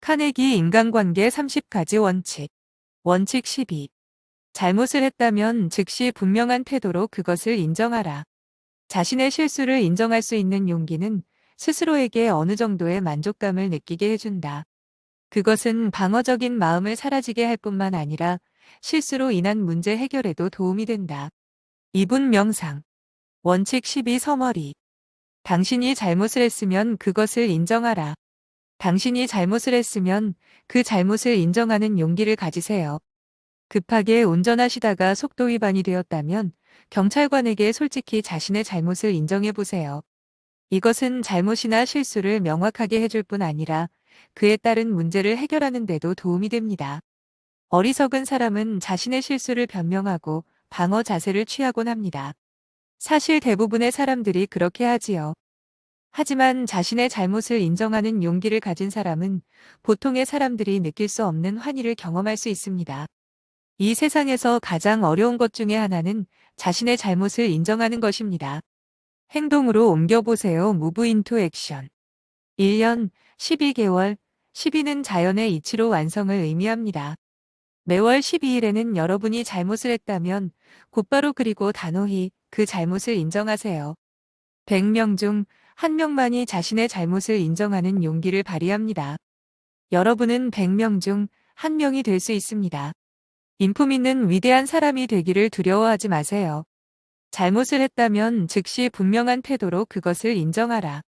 카네기 인간관계 30가지 원칙. 원칙 12. 잘못을 했다면 즉시 분명한 태도로 그것을 인정하라. 자신의 실수를 인정할 수 있는 용기는 스스로에게 어느 정도의 만족감을 느끼게 해준다. 그것은 방어적인 마음을 사라지게 할 뿐만 아니라 실수로 인한 문제 해결에도 도움이 된다. 2분 명상. 원칙 12 서머리. 당신이 잘못을 했으면 그것을 인정하라. 당신이 잘못을 했으면 그 잘못을 인정하는 용기를 가지세요. 급하게 운전하시다가 속도 위반이 되었다면 경찰관에게 솔직히 자신의 잘못을 인정해 보세요. 이것은 잘못이나 실수를 명확하게 해줄 뿐 아니라 그에 따른 문제를 해결하는 데도 도움이 됩니다. 어리석은 사람은 자신의 실수를 변명하고 방어 자세를 취하곤 합니다. 사실 대부분의 사람들이 그렇게 하지요. 하지만 자신의 잘못을 인정하는 용기를 가진 사람은 보통의 사람들이 느낄 수 없는 환희를 경험할 수 있습니다. 이 세상에서 가장 어려운 것 중에 하나는 자신의 잘못을 인정하는 것입니다. 행동으로 옮겨보세요. Move into action. 1년, 12개월, 12는 자연의 이치로 완성을 의미합니다. 매월 12일에는 여러분이 잘못을 했다면 곧바로 그리고 단호히 그 잘못을 인정하세요. 100명 중 한 명만이 자신의 잘못을 인정하는 용기를 발휘합니다. 여러분은 100명 중 한 명이 될 수 있습니다. 인품 있는 위대한 사람이 되기를 두려워하지 마세요. 잘못을 했다면 즉시 분명한 태도로 그것을 인정하라.